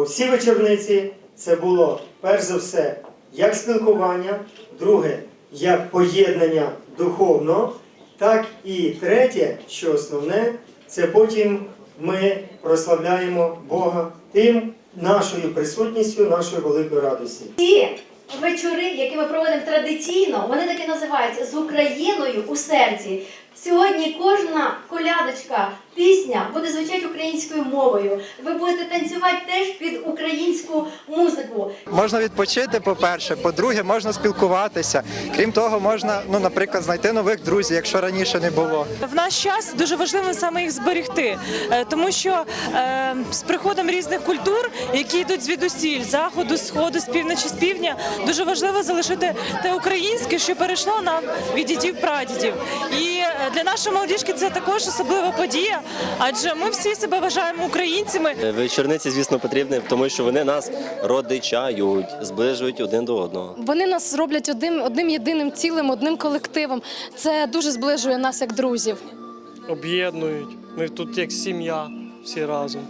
Бо всі вечорниці це було перш за все як спілкування, друге, як поєднання духовно, так і третє, що основне, це потім ми прославляємо Бога тим нашою присутністю, нашою великою радості. Ті вечори, які ми проводимо традиційно, вони таки називаються з Україною у серці. Сьогодні кожна колядочка, пісня буде звучати українською мовою. Ви будете танцювати теж під українську музику. Можна відпочити, по-перше. По-друге, можна спілкуватися. Крім того, можна, ну, наприклад, знайти нових друзів, якщо раніше не було. В наш час дуже важливо саме їх зберегти, е, тому що е, з приходом різних культур, які йдуть звідусіль, заходу, сходу, з півночі, з півдня, дуже важливо залишити те українське, що перейшло нам від дідів прадідів. І е, для нашої молодіжки це також особлива подія, адже ми всі себе вважаємо українцями. Вечорниці, звісно, потрібні, тому що вони нас родичають, зближують один до одного. Вони нас роблять одним, одним єдиним цілим, одним колективом. Це дуже зближує нас як друзів. об'єднують. Ми тут як сім'я всі разом.